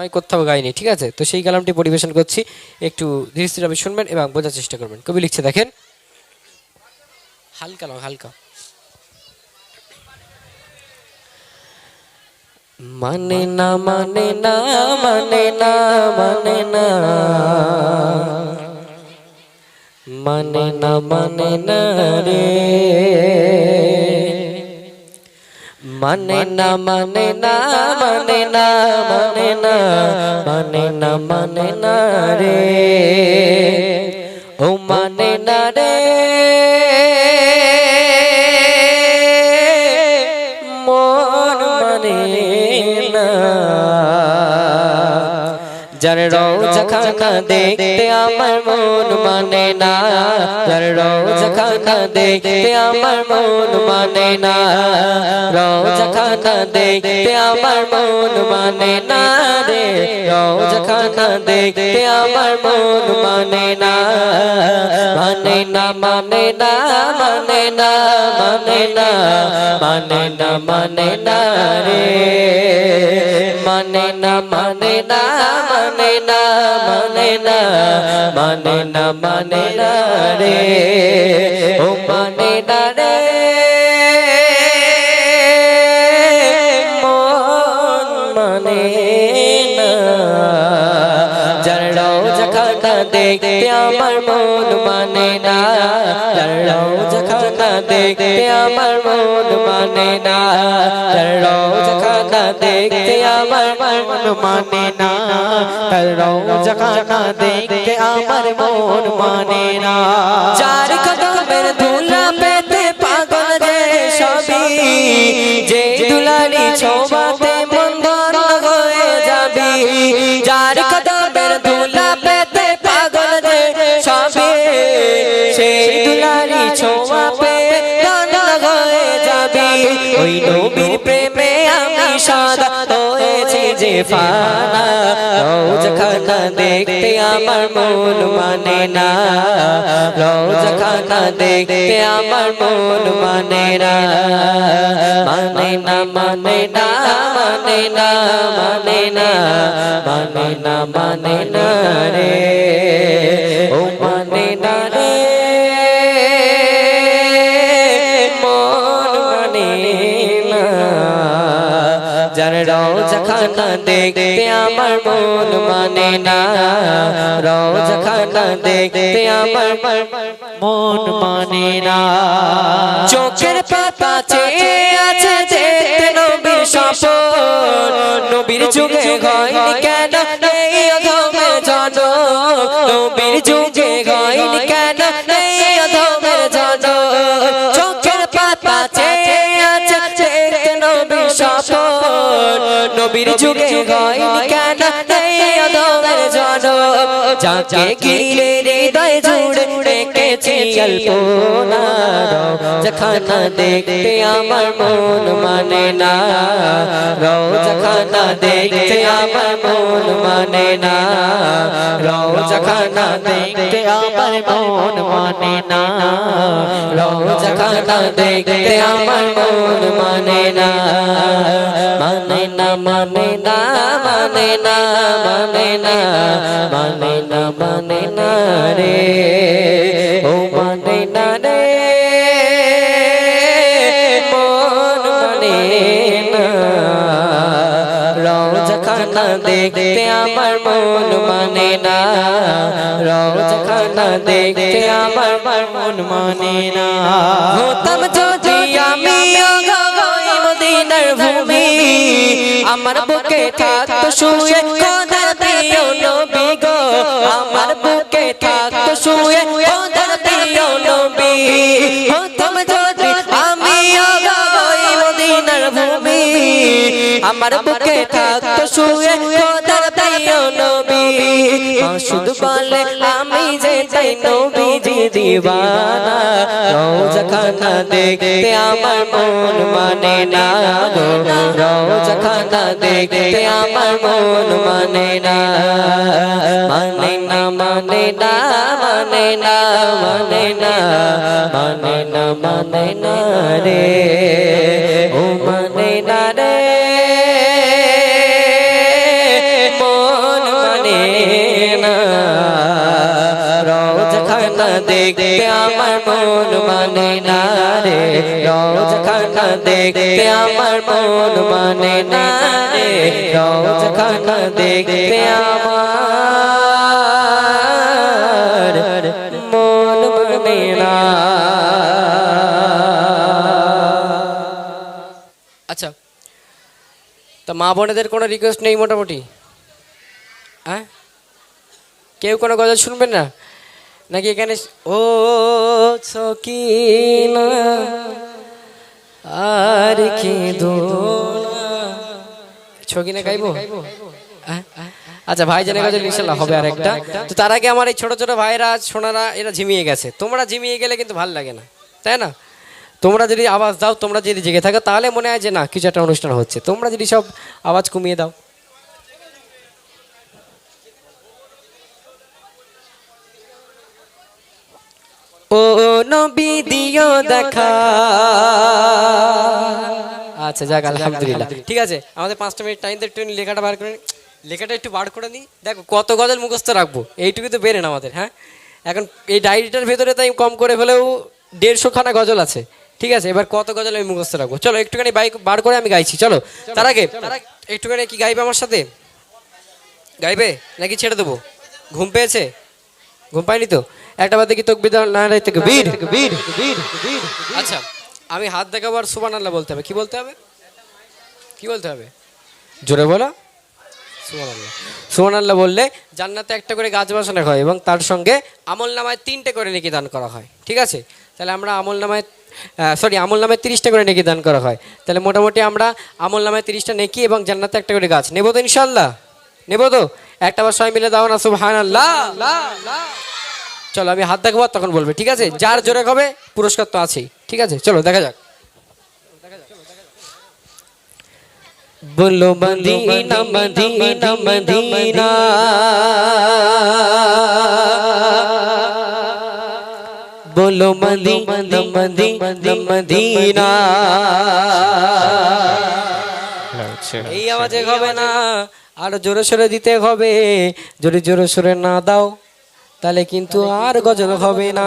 হয় কোথাও গাইনি, ঠিক আছে? তো সেই কালামটি পরিবেশন করছি। একটু ধীরে স্থিরভাবে শুনবেন এবং বোঝার চেষ্টা করবেন। কবি লিখছে, দেখেন। হালকা নাও হালকা। মানে না মানে না মানে না মানে না। মানে না মানে না রে। মানে না মানে না মানে না মানে না মানে না মানে না রে। ও মানে না রে। যার রোজা খানা দেখতে আমার মন মানে না। যার রোজা খানা দেখতে আমার মন মানে না। রোজা খানা দেখতে আমার মন মানে না রে। রোজা খানা দেখতে আমার মন মানে না। মানে না মানে না মানে না মানে না। মানে না মানে না রে। মানে না মানে না মানে না মানে না মানে না মানে না রে। ও মানে না রে। দেখতে আমার মন মানে না। যার রোজা খানা দেখতে আমার মন মানে না। যার রোজা দেখতে আমার মন মানে না। তার রোজা দেখতে আমার মন মানে না। যার কদমের যে ফানা দেখতে আমার মন মানে না। রোজ খানা দেখতে আমার মন মানে না। মানে না মানে না মানে না মানে না। মানে না মানে না রে। ও খানা দেখতে আমার মন মানে না। রোজ খানা দেখতে আমার মন মানে না। চোখের পাতা চেয়ে আছে দেখতে নবীর সপন নবীর যুগে হয়নি কেন? এই অধমের জন নবীর যুগে হয়নি কেন? এই অধমের জন চোখের পাতা চেয়ে নবীর যুগে হয়নি কেন? যাকে ঘিরে হৃদয় জুড়ে রেখেছি অল্পনা যখানা দেখতে আমার মন মানে না রোজ খানা দেখতে আমার মন মানে না রোজ খানা দেখতে আমার মন মানে না রোজ খানা দেখতে আমার মন মানে না মানে না মানে না মানে না মানে না মানে না মানে না রে, ও মানে না রে, মন দেখতে আমার মন মানে না রোজ দেখতে আমার মন মানে না। যদি আমি আমার বুকে থাকতো শুয়ে খোদার থাকতো শুয়ে খোদার প্রিয় নবী। হতাম যদি আমি ওই মদিনার ভূমি, আমার বুকে থাকতো শুয়ে খোদার প্রিয় নবী। শুধু বলে আমি চাই নবীজি দিবানা রোজ খানা দেখতে আমার মন মানে না গো। রোজ খানা দেখতে আমার মন মানে না। মানে না মানে না মানে না মানে না। মানে না মানে না রে। ও খানা দেখতে আমার মন মানে না রে। রোজ খানা দেখতে আমার মন মানে না রে। রোজ খানা দেখতে আমার মন মানে না। আচ্ছা তা মা বোনেদের কোনো রিকোয়েস্ট নেই মোটামুটি? হ্যাঁ? কেউ কোনো গজল শুনবেন না? নাকি এখানে ও সকিনা আর কি ছকিনা গাইবো? আচ্ছা ভাই জানে গজল ইনশাল্লাহ হবে আর একটা তো তার আগে আমার এই ছোট ছোট ভাইরা সোনারা এরা ঝিমিয়ে গেছে। তোমরা ঝিমিয়ে গেলে কিন্তু ভালো লাগে না তাই না? তোমরা যদি আওয়াজ দাও তোমরা যদি জেগে থাকো তাহলে মনে হয় যে না কিছু একটা অনুষ্ঠান হচ্ছে। তোমরা যদি সব আওয়াজ কমিয়ে দাও। ও নবী দিও দেখা। আচ্ছা যাক আলহামদুলিল্লাহ। ঠিক আছে আমাদের পাঁচটা মিনিট টাইম একটু লেখাটা বার করে। লেখাটা একটু বার করে নিই দেখো কত গজল মুখস্থ রাখব এইটুকু তো বেরেন আমাদের হ্যাঁ? এখন এই ডায়েরিটার ভেতরে তাই কম করে হলেও দেড়শো খানা গজল আছে। ঠিক আছে এবার কত গজল আমি মুখস্থ রাখব? চলো একটুখানি বাইক বার করে আমি গাইছি চলো। তার আগে একটুখানি কি গাইবে আমার সাথে? গাইবে? নাকি ছেড়ে দেবো? ঘুম পেয়েছে? ঘুম পায়নি তো? একটা বার দেখি তকবির না রাই থেকে বীর বীর আচ্ছা আমি হাত দেখাবো আর সুবান আল্লাহ বলতে হবে। কি বলতে হবে? কি বলতে হবে? জোরে বলো। সুবান আল্লাহ। সুবান বললে জান্নাতে একটা করে গাছ বসানো হয় এবং তার সঙ্গে আমল নামায় তিনটে করে নেকি দান করা হয়। ঠিক আছে? তাহলে আমরা আমল নামায় সরি আমল নামায় তিরিশটা করে নেকি দান করা হয়। তাহলে মোটামুটি আমরা আমল নামায় তিরিশটা নেকি এবং জান্নাতে একটা করে গাছ। নেব তো ইনশাল্লাহ নেব তো? একটা বার সবাই মিলে দাও না সুবহান আল্লাহ চলো, আমি হাত দেখাবো তখন বলবে, ঠিক আছে? যার জোরে হবে, পুরস্কার তো আছেই, ঠিক আছে? চলো, দেখা যাক। বলো মদিনা মদিনা মদিনা বলো মদিনা মদিনা মদিনা এই আওয়াজে হবে না, আর জোরে সোরে দিতে হবে। যদি জোরে সোরে না দাও তাহলে কিন্তু আর গজল হবে না।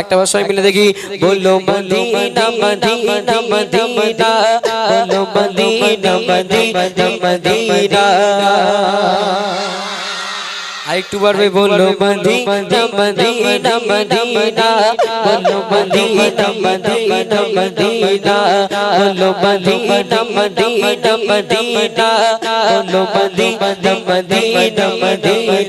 একটা বার সবাই মিলে দেখি, বলল, মদিনা মদিনা মদিনা, বলল, মদিনা মদিনা মদিনা। আরেকটু বাড়বে, বলল, মদিনা মদিনা মদিনা, বলল, Madina Medina Medina Medina Medina Madina, বলল, মদিনা মদিনা মদিনা।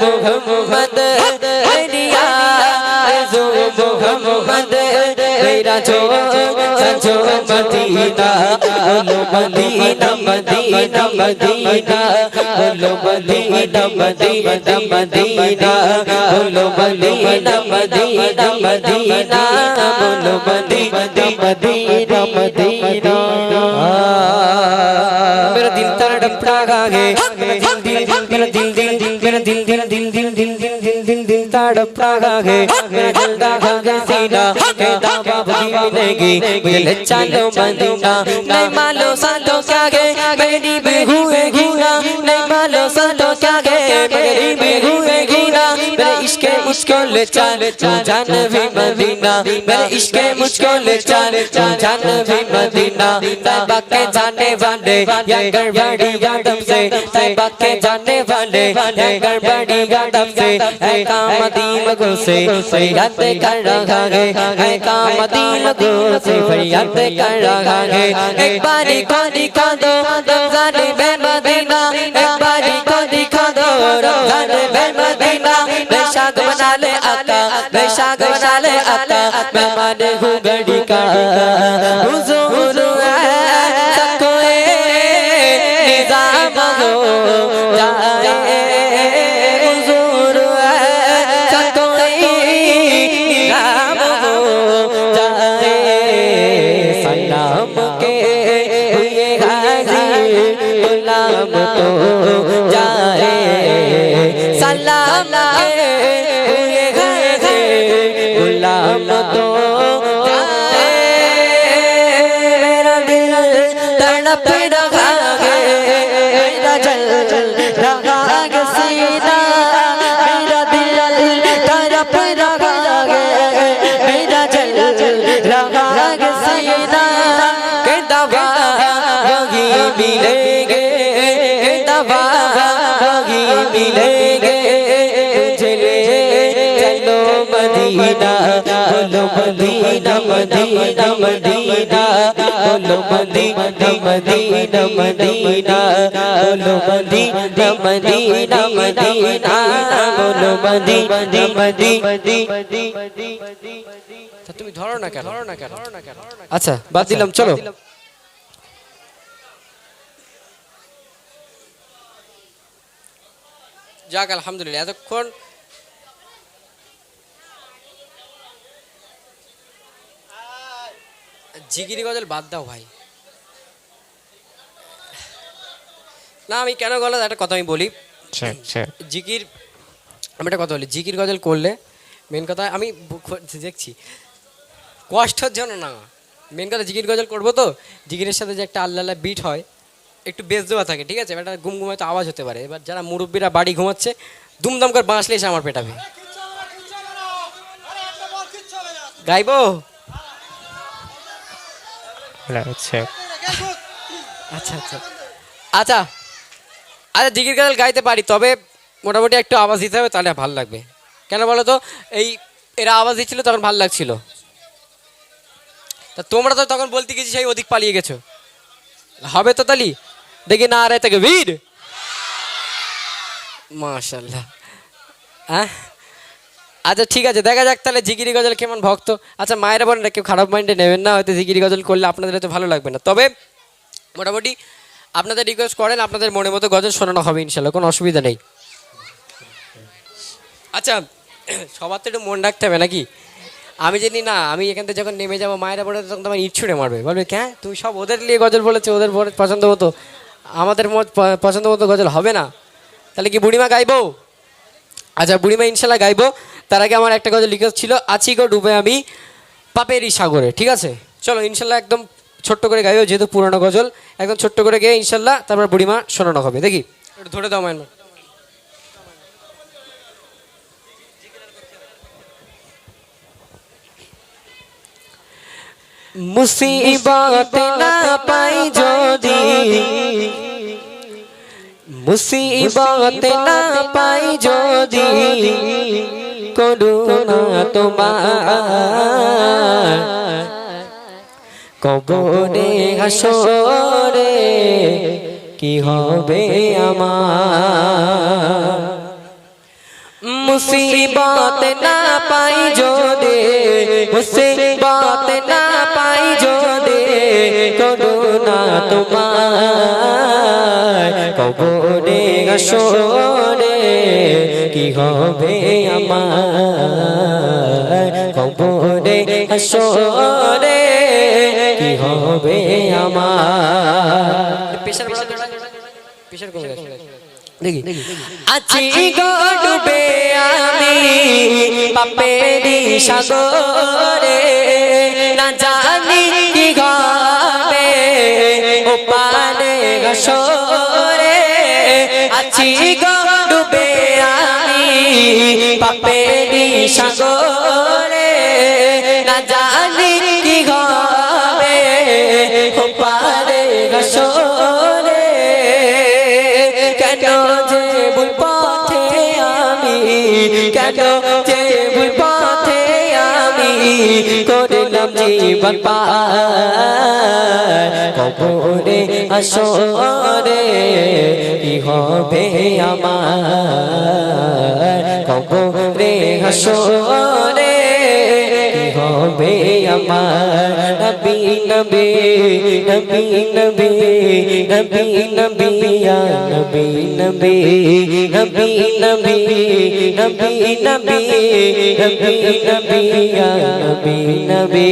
মোহাম্মদ হরিয়া জো মোহাম্মদ মেরা জো সজো মদিনা বলো মদিনা মদিনা মদিনা বলো মদিনা মদিনা মদিনা বলো মদিনা মদিনা মদিনা বলো মদিনা মদিনা মদিনা। मेरा दिल तर डपटा गा गे दिल दिल दिल दिल दिल दिल दिल तड़पता है मेरा दिल दागा है सीना है दागा भगी मिलेगी मुझे ले चलो मदीना नहीं मालो सालो क्या गे मेरी बेहू है घीना नहीं मालो सालो क्या गे मेरी बेहू है घीना मेरे इश्क मुझको ले चल, तू जान भी मदीना। मेरे इश्क मुझको ले चल, तू जान भी मदीना। तैबा के जाने वाले, या गड़बड़ी यादव से। तैबा के जाने वाले, या गड़बड़ी यादव से। है काम दीम को से, फरियाद कर रहा है। है काम दीम को से, फरियाद कर रहा है। एक बारी को दिखा दो, रमज़ान में मदीना। एक बारी को दिखा दो, रमज़ान मदीना वैशाख बना ले आका वैशाख बना ले आका मेहमान हूँ घड़ी का हुजूर सबको निजाम निजाम हो जाए सलाम मिलेंगे तुझे ले चलो मदीना बोलो मदीना मदीना मदीना बोलो मदीना मदीना मदीना बोलो मदीना मदीना मदीना बोलो मदीना মদিনা তুমি ধরো না কেন ধরো না কেন ধরো না কেন আচ্ছা বাদ দিলাম চলো যাক আলহামদুলিল্লাহ এতক্ষণ জিগিরি গজল বাদ দাও ভাই। না আমি কেন গলা একটা কথা আমি বলি। জিকির আমি একটা কথা বলি জিকির গজল করলে মেন কথা আমি দেখছি কষ্টের জন্য না মেন কথা জিকির গজল করব তো? জিকিরের সাথে যে একটা আল্লাহ আল্লাহ বিট হয় একটু বেশ দেওয়া থাকে ঠিক আছে? একটা গুম গুমায় তো আওয়াজ হতে পারে। এবার যারা মুরব্বীরা বাড়ি ঘুমাচ্ছে দুমদম করে বাঁশলে এসে আমার পেটাবে। গাইবো? আচ্ছা। আচ্ছা আচ্ছা। আচ্ছা জিকির গজল গাইতে পারি তবে মোটামুটি একটু আওয়াজ দিতে হবে তাহলে ভালো লাগবে। কেন বলো তো? এই এরা আওয়াজ দিচ্ছিল তখন ভালো লাগছিল। তা তোমরা তো তখন বলতে গেছি সেই ওদিক পালিয়ে গেছো। হবে তো তালি? দেখি না আরে থেকে বীর মাশাল্লাহ হ্যাঁ আচ্ছা ঠিক আছে, দেখা যাক তাহলে জিগিরি গজল কেমন ভক্ত। আচ্ছা মায়েরা বলেন না, কেউ খারাপ মাইন্ডে নেবেন না, হয়তো জিগিরি গজল করলে আপনাদের হয়তো ভালো লাগবে না। তবে, মোটামুটি আপনাদের রিকোয়েস্ট করেন, আপনাদের মনের মতো গজল শোনানো হবে ইনশাল্লাহ কোনো অসুবিধা নেই। আচ্ছা সবার তো একটু মন রাখতে হবে নাকি? আমি জানি না, আমি এখান থেকে যখন নেমে যাব, মায়েরা বলে তখন তোমার ইট মারবে। বলবে হ্যাঁ তুমি সব ওদের নিয়ে গজল বলেছ, ওদের পছন্দ মতো আমাদের পছন্দ মতো গজল হবে না। তাহলে কি বুড়িমা গাইবো? আচ্ছা বুড়িমা ইনশাল্লাহ গাইবো। তার আগে আমার একটা গজল লিখে ছিল, আছি গো ডুবে আমি পাপেরই সাগরে। ঠিক আছে? চলো, ইনশাল্লাহ একদম ছোট্ট করে গাইও, যেহেতু পুরনো গজল। একদম ছোট্ট করে গিয়ে ইনশাল্লাহ তারপর বুড়িমা শোনানো হবে। দেখি। ধরে দাও মায়ের মুসিবত না পাই যদি মুসিবত না পাই যদি করুণা তোমার। কবরে হাসরে কি হবে আমার? মুসিবত না পাই যদি, মুসিবত না পাই যদি করুণা তোমার। কবরে আসরে কি হবে আমার? কবরে আসরে কি হবে আমার? পেশার পেশার কমে গেছে। দেখি। আছি গো ডুবে আমি পাপেরি সাগরে। না জানি কি হবে ও পারে গসরে। আছি গো ডুবে আমি পাপেরি সাগরে। না জানি কি হবে পারে গসরে কেন যে ভুল পথে আমি, কেন যে ভুল পথে আমি করলাম জীবন কবরে আসরে কি হবে আমার? কবরে আসরে হবে আমার নবী নবী নবী নবী নবী নবী ইয়া নবী নবী নবী নবী নবী নবী নবী নবী নবী নবী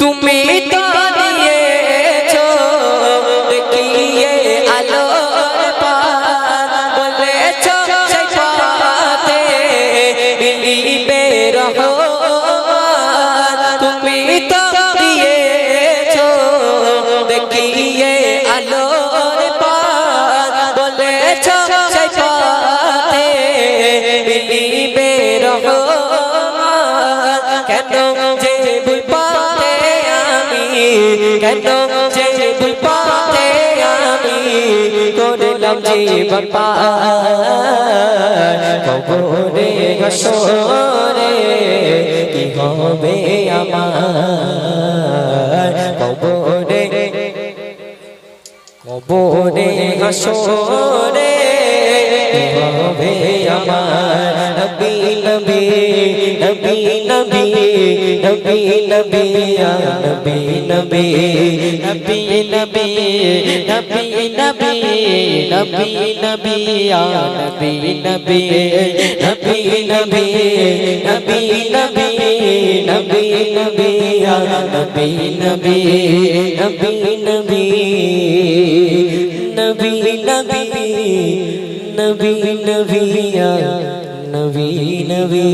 তুমি করলাম জীবন পার কবরে হাসরে কি হবে আমার? কবরে কবরে হাসরে হবে আমার নবী নবী নবী নবী নবী নবী ইয়া নবী নবী নবী নবী নবী নবী নবী নবী ইয়া নবী নবী নবী নবী নবী নবী নবী নবী ইয়া নবী নবী নবী নবী নবী নবী नबी नबिया नबी नबी